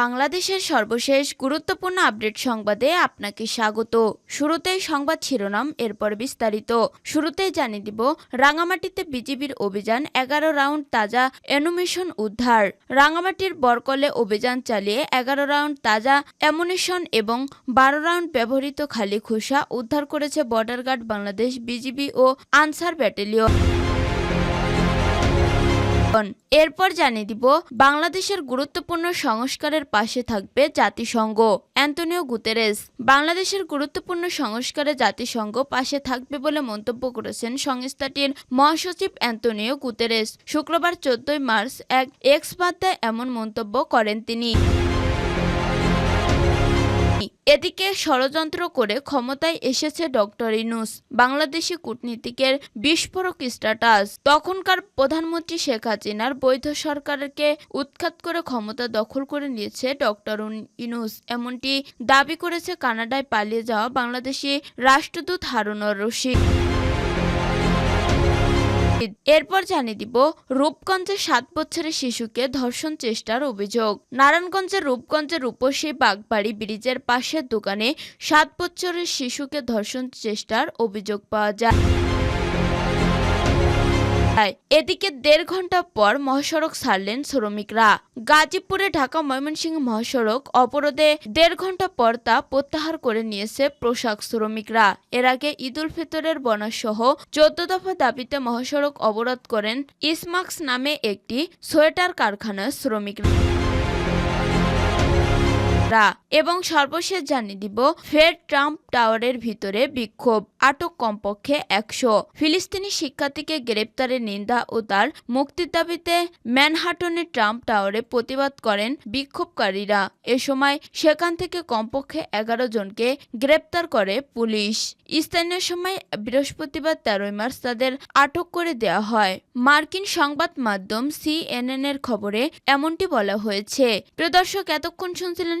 বাংলাদেশের সর্বশেষ গুরুত্বপূর্ণ আপডেট সংবাদে আপনাকে স্বাগত। শুরুতেই সংবাদ শিরোনাম, এরপর বিস্তারিত। শুরুতেই জানিয়ে দিব, রাঙামাটিতে বিজিবির অভিযান এগারো রাউন্ড তাজা অ্যানুমেশন উদ্ধার। রাঙামাটির বরকলে অভিযান চালিয়ে এগারো রাউন্ড তাজা অ্যামুনেশন এবং বারো রাউন্ড ব্যবহৃত খালি খোসা উদ্ধার করেছে বর্ডার গার্ড বাংলাদেশ বিজিবি ও আনসার ব্যাটালিয়ন। এরপর জানিয়ে দিব, বাংলাদেশের গুরুত্বপূর্ণ সংস্কারের পাশে থাকবে জাতিসংঘ, অ্যান্টনিও গুতেরেস। বাংলাদেশের গুরুত্বপূর্ণ সংস্কারে জাতিসংঘ পাশে থাকবে বলে মন্তব্য করেছেন সংস্থাটির মহাসচিব অ্যান্টনিও গুতেরেস। শুক্রবার চোদ্দই মার্চ এক এক্স বার্তায় এমন মন্তব্য করেন তিনি। এদিকে ষড়যন্ত্র করে ক্ষমতায় এসেছে ডক্টর ইনুস, বাংলাদেশি কূটনীতিকের বিস্ফোরক স্ট্যাটাস। তখনকার প্রধানমন্ত্রী শেখ হাসিনার বৈধ সরকারকে উৎখাত করে ক্ষমতা দখল করে নিয়েছে ডক্টর ইনুস। এমনটি দাবি করেছে কানাডায় পালিয়ে যাওয়া বাংলাদেশি রাষ্ট্রদূত হারুনর রশিদ। এরপর জানিয়ে দিব, রূপগঞ্জে সাত বছরের শিশুকে ধর্ষণ চেষ্টার অভিযোগ। নারায়ণগঞ্জের রূপগঞ্জের রূপসী বাগবাড়ি ব্রিজের পাশের দোকানে সাত বছরের শিশুকে ধর্ষণ চেষ্টার অভিযোগ পাওয়া যায়। এদিকে দেড় ঘণ্টা পর মহাসড়ক ছাড়লেন শ্রমিকরা। গাজীপুরে ঢাকা ময়মনসিংহ মহাসড়ক অবরোধে দেড় ঘণ্টা পর তা প্রত্যাহার করে নিয়েছে পোশাক শ্রমিকরা। এর আগে ঈদুল ফিতরের সহ চোদ্দ দফা দাবিতে মহাসড়ক অবরোধ করেন ইসমাক্স নামে একটি সোয়েটার কারখানার শ্রমিকরা। রা এবং সর্বশেষ জানিয়ে দিব, ফের ট্রাম্প টাওয়ারের ভিতরে বিক্ষোভ, আটক কমপক্ষে একশো। ফিলিস্তিনি শিক্ষার্থীকে গ্রেপ্তারের নিন্দা ও তার মুক্তির দাবিতে ম্যানহাটনে ট্রাম্প টাওয়ারে প্রতিবাদ করেন বিক্ষোভকারীরা। এ সময় সেখান থেকে কমপক্ষে এগারো জনকে গ্রেপ্তার করে পুলিশ। স্থানীয় সময় বৃহস্পতিবার তেরোই মার্চ তাদের আটক করে দেওয়া হয়। মার্কিন সংবাদ মাধ্যম সিএনএন এর খবরে এমনটি বলা হয়েছে। প্রদর্শক এতক্ষণ শুনছিলেন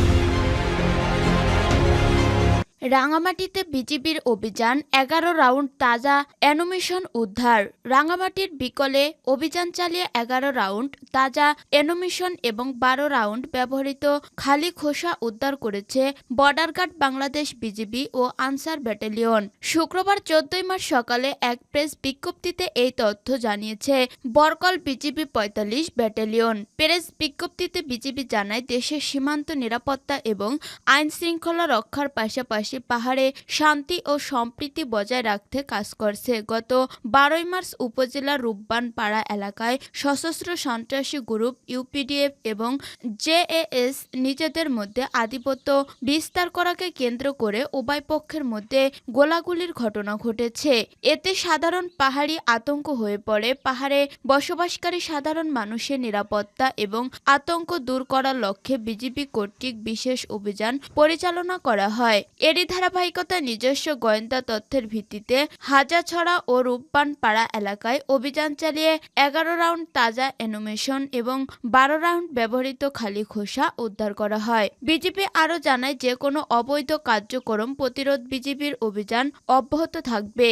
রাঙামাটিতে বিজিবির অভিযান, এগারো রাউন্ড তাজা অ্যানোমিশন উদ্ধার। রাঙামাটির বিকলে অভিযান চালিয়ে এগারো রাউন্ড তাজা অ্যানোমিশন এবং বারো রাউন্ড ব্যবহৃত খালি খোসা উদ্ধার করেছে বর্ডার গার্ড বাংলাদেশ বিজিবি ও আনসার ব্যাটালিয়ন। শুক্রবার চোদ্দই মার্চ সকালে এক প্রেস বিজ্ঞপ্তিতে এই তথ্য জানিয়েছে, বরকল বিজিবি পঁয়তাল্লিশ ব্যাটালিয়ন। প্রেস বিজ্ঞপ্তিতে বিজিবি জানায়, দেশের সীমান্ত নিরাপত্তা এবং আইন শৃঙ্খলা রক্ষার পাশাপাশি পাহাড়ে শান্তি ও সম্প্রীতি বজায় রাখতে কাজ করছে। গত বারোই মার্চ উপজেলার রূপবান পাড়া এলাকায় সশস্ত্র সন্ত্রাসী গ্রুপ ইউপিডিএফ এবং জেএএস নিজেদের মধ্যে আধিপত্য বিস্তার করাকে কেন্দ্র করে উভয় পক্ষের মধ্যে গোলাগুলির ঘটনা ঘটেছে। এতে সাধারণ পাহাড়ি আতঙ্ক হয়ে পড়ে। পাহাড়ে বসবাসকারী সাধারণ মানুষের নিরাপত্তা এবং আতঙ্ক দূর করার লক্ষ্যে বিজিবি কর্তৃক বিশেষ অভিযান পরিচালনা করা হয়। এরই ধারাবাহিকতায় নিজস্ব গোয়েন্দা তথ্যের ভিত্তিতে হাজাছড়া ও রূপবান পাড়া এলাকায় অভিযান চালিয়ে এগারো রাউন্ড তাজা অ্যানোমেশন এবং বারো রাউন্ড ব্যবহৃত খালি খোসা উদ্ধার করা হয়। বিজেপি আরও জানায় যে কোনো অবৈধ কার্যক্রম প্রতিরোধ বিজেপির অভিযান অব্যাহত থাকবে।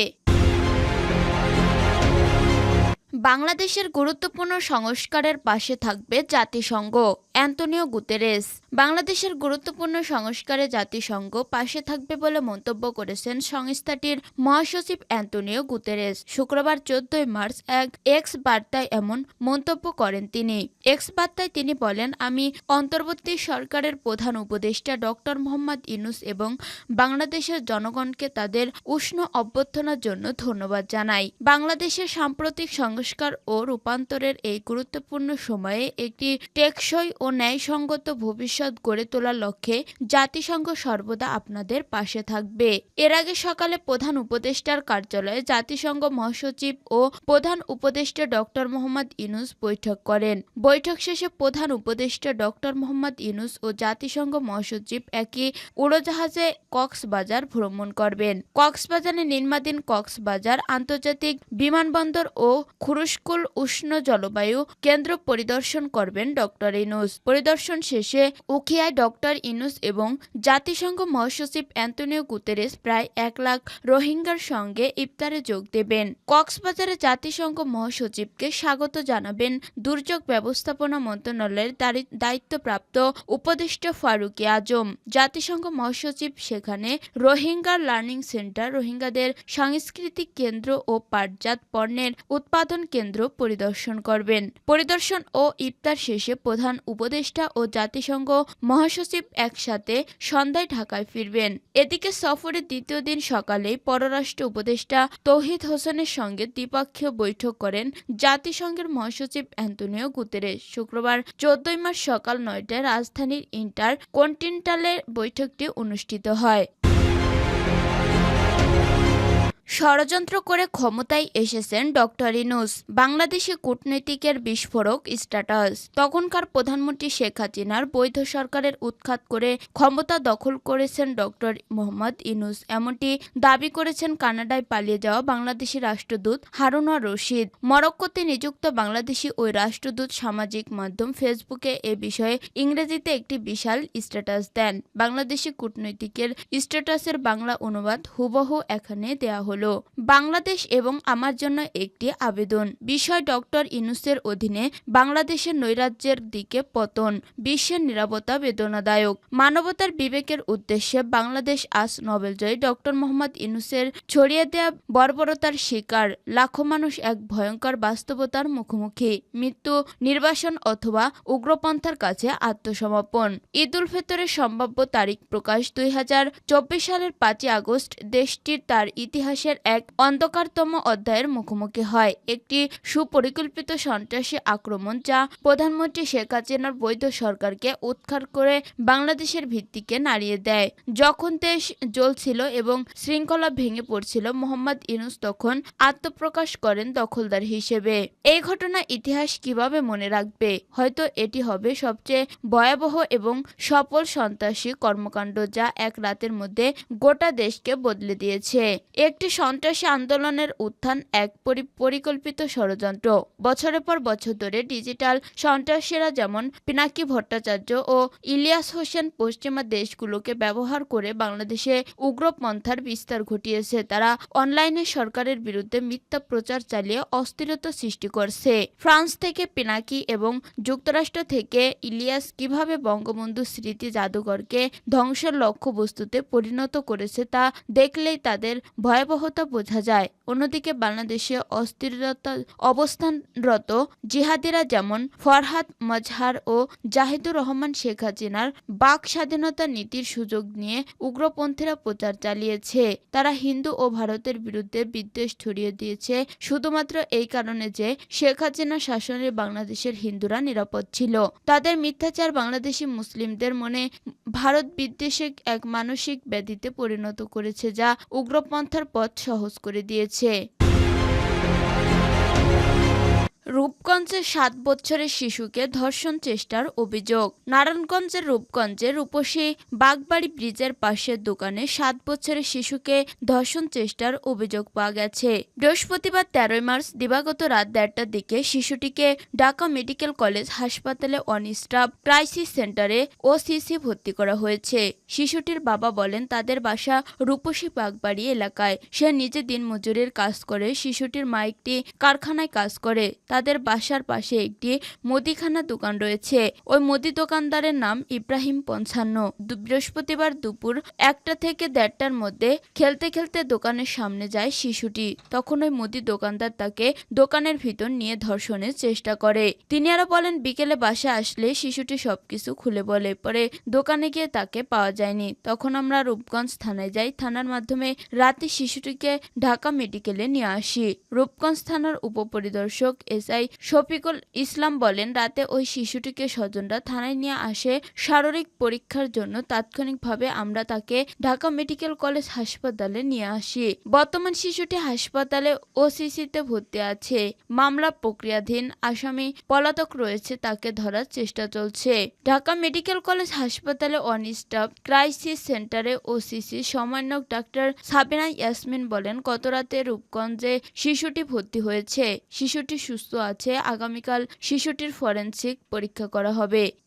বাংলাদেশের গুরুত্বপূর্ণ সংস্কারের পাশে থাকবে জাতিসংঘ। অ্যান্টনিও গুতেরেস বাংলাদেশের গুরুত্বপূর্ণ সংস্কারে জাতিসংঘ পাশে থাকবে বলে মন্তব্য করেছেন সংস্থাটির মহাসচিব অ্যান্টনিও গুতেরেস। শুক্রবার চোদ্দই মার্চ এক এক্স বার্তায় এমন মন্তব্য করেন তিনি। এক্স বার্তায় তিনি বলেন, আমি অন্তর্বর্তী সরকারের প্রধান উপদেষ্টা ডক্টর মোহাম্মদ ইনুস এবং বাংলাদেশের জনগণকে তাদের উষ্ণ অভ্যর্থনার জন্য ধন্যবাদ জানাই। বাংলাদেশের সাম্প্রতিক সংস্কার ও রূপান্তরের এই গুরুত্বপূর্ণ সময়ে একটি টেকসই ও ন্যায়সঙ্গত ভবিষ্যৎ গড়ে তোলার লক্ষ্যে জাতিসংঘ সর্বদা আপনাদের পাশে থাকবে। এর আগে সকালে প্রধান উপদেষ্টার কার্যালয়ে জাতিসংঘ মহাসচিব ও প্রধান উপদেষ্টা ডক্টর মোহাম্মদ ইউনুস বৈঠক করেন। বৈঠক শেষে প্রধান উপদেষ্টা ডক্টর মোহাম্মদ ইউনুস ও জাতিসংঘ মহাসচিব একই উড়োজাহাজে কক্সবাজার ভ্রমণ করবেন। কক্সবাজারে নির্মাণাধীন কক্সবাজার, আন্তর্জাতিক বিমানবন্দর ও খুরুশকুল উষ্ণ জলবায়ু কেন্দ্র পরিদর্শন করবেন ডক্টর ইনুস পরিদর্শন শেষে উখিয়ায় ডক্টর ইনুস এবং জাতিসংঘ মহাসচিব অ্যান্টনিও গুতেরেস প্রায় এক লাখ রোহিঙ্গার সঙ্গে ইফতারে যোগ দেবেন। কক্সবাজারে জাতিসংঘ মহাসচিবকে স্বাগত জানাবেন দুর্যোগ ব্যবস্থাপনা মন্ত্রণালয়ের দায়িত্বপ্রাপ্ত উপদেষ্টা ফারুকি আজম। জাতিসংঘ মহাসচিব সেখানে রোহিঙ্গা লার্নিং সেন্টার, রোহিঙ্গাদের সাংস্কৃতিক কেন্দ্র ও পাটজাত পণ্যের উৎপাদন কেন্দ্র পরিদর্শন করবেন। পরিদর্শন ও ইফতার শেষে প্রধান উপদেষ্টা ও জাতিসংঘ মহাসচিব একসাথে সন্ধ্যায় ঢাকায় ফিরবেন। এদিকে সফরের দ্বিতীয় দিন সকালে পররাষ্ট্র উপদেষ্টা তৌহিদ হোসেনের সঙ্গে দ্বিপক্ষীয় বৈঠক করেন জাতিসংঘের মহাসচিব অ্যান্টনিও গুতেরে শুক্রবার চোদ্দই মার্চ সকাল নয়টায় রাজধানীর ইন্টার কন্টিনেন্টালের বৈঠকটি অনুষ্ঠিত হয়। ষড়যন্ত্র করে ক্ষমতায় এসেছেন ডক্টর ইনুস। বাংলাদেশে কূটনৈতিকের বিস্ফোরক স্ট্যাটাস। তখনকার প্রধানমন্ত্রী শেখ হাসিনার বৈধ সরকারের উৎখাত করে ক্ষমতা দখল করেছেন ডক্টর মোহাম্মদ ইনুস। এমনটি দাবি করেছেন কানাডায় পালিয়ে যাওয়া বাংলাদেশি রাষ্ট্রদূত হারুনা রশিদ। মরক্কোতে নিযুক্ত বাংলাদেশি ওই রাষ্ট্রদূত সামাজিক মাধ্যম ফেসবুকে এ বিষয়ে ইংরেজিতে একটি বিশাল স্ট্যাটাস দেন। বাংলাদেশি কূটনৈতিকের স্ট্যাটাসের বাংলা অনুবাদ হুবহু এখানে দেয়া হলো। বাংলাদেশ এবং আমার জন্য একটি আবেদন। বিষয় ডক্টর ইনুসের অধীনে বাংলাদেশের নৈরাজ্যের দিকে পতন, বিশ্বের নিরাপত্তা বেদনাদায়ক। মানবতার বিবেকের উদ্দেশ্যে বাংলাদেশ আজ নোবেলজয়ী ডক্টর মোহাম্মদ ইনুসের ছড়িয়ে দেয়া বর্বরতার শিকার, লাখো মানুষ এক ভয়ঙ্কর বাস্তবতার মুখোমুখি, মৃত্যু, নির্বাসন অথবা উগ্রপন্থার কাছে আত্মসমর্পণ। ঈদ উল ফিতরের সম্ভাব্য তারিখ প্রকাশ দুই হাজার চব্বিশ সালের পাঁচই আগস্ট। দেশটির তার ইতিহাসের এক অন্ধকারতম অধ্যায়ের মুখোমুখি হয়। একটি সুপরিকল্পিত সন্ত্রাসী আক্রমণ যা প্রধানমন্ত্রী শেখ হাসিনার বৈধ সরকারকে উৎখাত করে বাংলাদেশের ভিত্তিকে নাড়িয়ে দেয়। যখন দেশ জ্বলছিল এবং শৃঙ্খলা ভেঙে পড়ছিল, মোহাম্মদ ইনুস তখন আত্মপ্রকাশ করেন দখলদার হিসেবে। এই ঘটনা ইতিহাস কীভাবে মনে রাখবে? হয়তো এটি হবে সবচেয়ে ভয়াবহ এবং সফল সন্ত্রাসী কর্মকাণ্ড যা এক রাতের মধ্যে গোটা দেশকে বদলে দিয়েছে। একটি সন্ত্রাসী আন্দোলনের উত্থান এক পরি- পরিকল্পিত ষড়যন্ত্র। বছরের পর বছর ধরে ডিজিটাল সন্ত্রাসীরা যেমন পিনাকি ভট্টাচার্য ও ইলিয়াস হোসেন পশ্চিমা দেশগুলোকে ব্যবহার করে বাংলাদেশে উগ্রপন্থার বিস্তার ঘটিয়েছে, তারা অনলাইনে সরকারের বিরুদ্ধে মিথ্যা প্রচার চালিয়ে অস্থিরতা সৃষ্টি করছে। ফ্রান্স থেকে পিনাকি এবং যুক্তরাষ্ট্র থেকে ইলিয়াস কীভাবে বঙ্গবন্ধু স্মৃতি জাদুঘরকে ধ্বংসের লক্ষ্যবস্তুতে পরিণত করেছে তা দেখলেই তাদের ভয়াবহতা বোঝা যায়। অন্যদিকে বাংলাদেশে অস্থিরতা অবস্থানরত জিহাদিরা যেমন ফরহাদ মজহার ও জাহিদুর রহমান শেখ হাসিনার বাক স্বাধীনতা নীতির সুযোগ নিয়ে উগ্রপন্থীরা প্রচার চালিয়েছে। তারা হিন্দু ও ভারতের বিরুদ্ধে বিদ্বেষ ছড়িয়ে দিয়েছে। শুধুমাত্র এই কারণে যে শেখ হাসিনা শাসনে বাংলাদেশের হিন্দুরা নিরাপদ ছিল। তাদের মিথ্যাচার বাংলাদেশি মুসলিমদের মনে ভারত বিদ্বেষে এক মানসিক ব্যাধিতে পরিণত করেছে, যা উগ্রপন্থার পথ সহজ করে দিয়েছে। রূপগঞ্জে সাত বছরের শিশুকে ধর্ষণ চেষ্টার অভিযোগ। নারায়ণগঞ্জের রূপগঞ্জে রূপসী বাগবাড়ি ব্রিজের পাশের দোকানে সাত বছরের শিশুকে ধর্ষণ চেষ্টার অভিযোগ পাওয়া গেছে। বৃহস্পতিবার তেরোই মার্চ দিবাগত রাত দেড়টার দিকে শিশুটিকে ঢাকা মেডিকেল কলেজ হাসপাতালে অনিস্টাফ ক্রাইসিস সেন্টারে ও সিসি ভর্তি করা হয়েছে। শিশুটির বাবা বলেন, তাদের বাসা রূপসী বাগবাড়ি এলাকায়। সে নিজে দিনমজুরের কাজ করে, শিশুটির মা একটি কারখানায় কাজ করে। তাদের বাসার পাশে একটি মুদিখানা দোকান রয়েছে। ওই মুদি দোকানদারের নাম ইব্রাহিম পঞ্চান্ন। বৃহস্পতিবার দুপুর একটা থেকে দেড়টার মধ্যে খেলতে খেলতে দোকানের সামনে যায় শিশুটি। তখন ওই মুদি দোকানদার তাকে দোকানের ভিতর নিয়ে ধর্ষণের চেষ্টা করে। তিনি আরও বলেন, বিকেলে বাসা আসলে শিশুটি সবকিছু খুলে বলে, পরে দোকানে গিয়ে তাকে পাওয়া যায়নি। তখন আমরা রূপগঞ্জ থানায় যাই। থানার মাধ্যমে রাতে শিশুটিকে ঢাকা মেডিকেলে নিয়ে আসি। রূপগঞ্জ থানার উপপরিদর্শক এস এসআই শফিকুল ইসলাম বলেন, রাতে ওই শিশুটিকে স্বজনরা থানায় নিয়ে আসে। শারীরিক পরীক্ষার জন্য তাৎক্ষণিকভাবে আমরা তাকে ঢাকা মেডিকেল কলেজ হাসপাতালে নিয়ে আসি। বর্তমান শিশুটি হাসপাতালে ওসিসিতে ভর্তি আছে। মামলা প্রক্রিয়াধীন। আসামি পলাতক রয়েছে, তাকে ধরার চেষ্টা চলছে। ঢাকা মেডিকেল কলেজ হাসপাতালে অন স্টাফ ক্রাইসিস সেন্টারে ওসিসি সমন্বয়ক ডাক্তার সাবিনা ইয়াসমিন বলেন গত রাতে রূপগঞ্জে শিশুটি ভর্তি হয়েছে। শিশুটি সুস্থ আছে। আগামীকাল শিশুটির ফরেনসিক পরীক্ষা করা হবে।